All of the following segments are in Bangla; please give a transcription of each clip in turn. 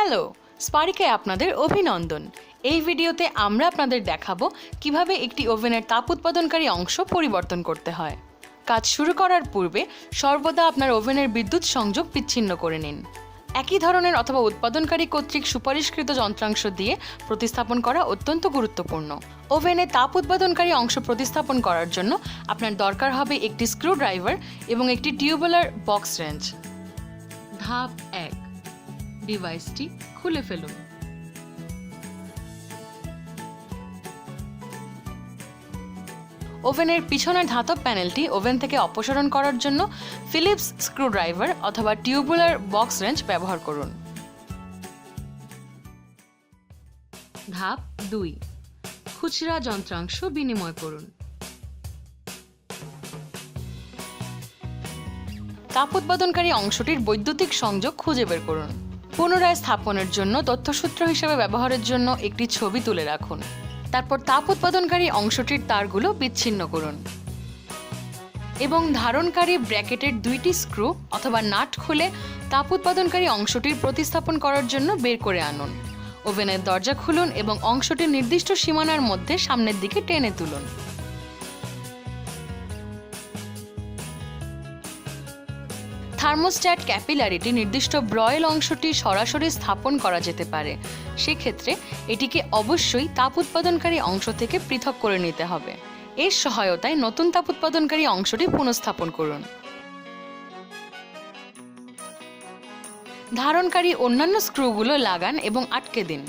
হ্যালো স্পারিকায় আপনাদের অভিনন্দন। এই ভিডিওতে আমরা আপনাদের দেখাবো কীভাবে একটি ওভেনের তাপ উৎপাদনকারী অংশ পরিবর্তন করতে হয়। কাজ শুরু করার পূর্বে সর্বদা আপনার ওভেনের বিদ্যুৎ সংযোগ বিচ্ছিন্ন করে নিন। একই ধরনের অথবা উৎপাদনকারী কর্তৃক সুপারিশকৃত যন্ত্রাংশ দিয়ে প্রতিস্থাপন করা অত্যন্ত গুরুত্বপূর্ণ। ওভেনে তাপ উৎপাদনকারী অংশ প্রতিস্থাপন করার জন্য আপনার দরকার হবে একটি স্ক্রু ড্রাইভার এবং একটি টিউবুলার বক্স রেঞ্জ। ধাপ এক। ডিভাইসটি খুলে ফেলুন। ওভেনের পিছনের ধাতব প্যানেলটি ওভেন থেকে অপসারণ করার জন্য ফিলিপস স্ক্রুড্রাইভার অথবা টিউবুলার বক্স রেঞ্জ ব্যবহার করুন। ধাপ দুই, খুচরা যন্ত্রাংশ বিনিময় করুন। তাপ উৎপাদনকারী অংশটির বৈদ্যুতিক সংযোগ খুঁজে বের করুন। পুনরায় স্থাপনের জন্য, তথ্যসূত্র হিসেবে ব্যবহারের জন্য একটি ছবি তুলে রাখুন। তারপর তাপ উৎপাদনকারী অংশটির তারগুলো বিচ্ছিন্ন করুন। এবং ধারণকারী ব্র্যাকেটের দুইটি স্ক্রু অথবা নাট খুলে তাপ উৎপাদনকারী অংশটির প্রতিস্থাপন করার জন্য বের করে আনুন। ওভেনের দরজা খুলুন এবং অংশটির নির্দিষ্ট সীমানার মধ্যে সামনের দিকে টেনে তুলুন। থার্মোস্ট্যাট ক্যাপিলারিটি নির্দিষ্ট ব্রয়েল অংশটি সরাসরি স্থাপন করা যেতে পারে। সেক্ষেত্রে এটিকে অবশ্যই তাপ উৎপাদনকারী অংশ থেকে পৃথক করে নিতে হবে। এর সহায়তায় নতুন তাপ উৎপাদনকারী অংশটি পুনঃস্থাপন করুন। ধারণকারী অন্যান্য স্ক্রুগুলো লাগান এবং আটকে দিন।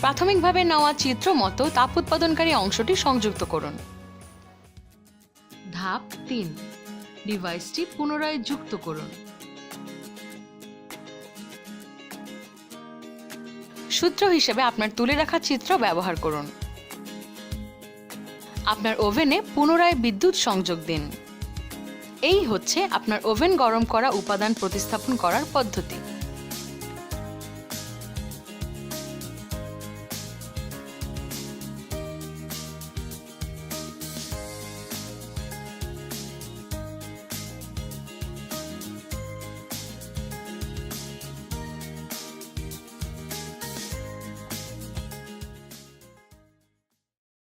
প্রাথমিকভাবে নেওয়া চিত্র মতো তাপ উৎপাদনকারী অংশটি সংযুক্ত করুন। ধাপ তিন। ডিভাইসটি পুনরায় যুক্ত করুন। সূত্র হিসেবে আপনার তুলে রাখা চিত্র ব্যবহার করুন। আপনার ওভেনে পুনরায় বিদ্যুৎ সংযোগ দিন। এই হচ্ছে আপনার ওভেন গরম করা উপাদান প্রতিস্থাপন করার পদ্ধতি।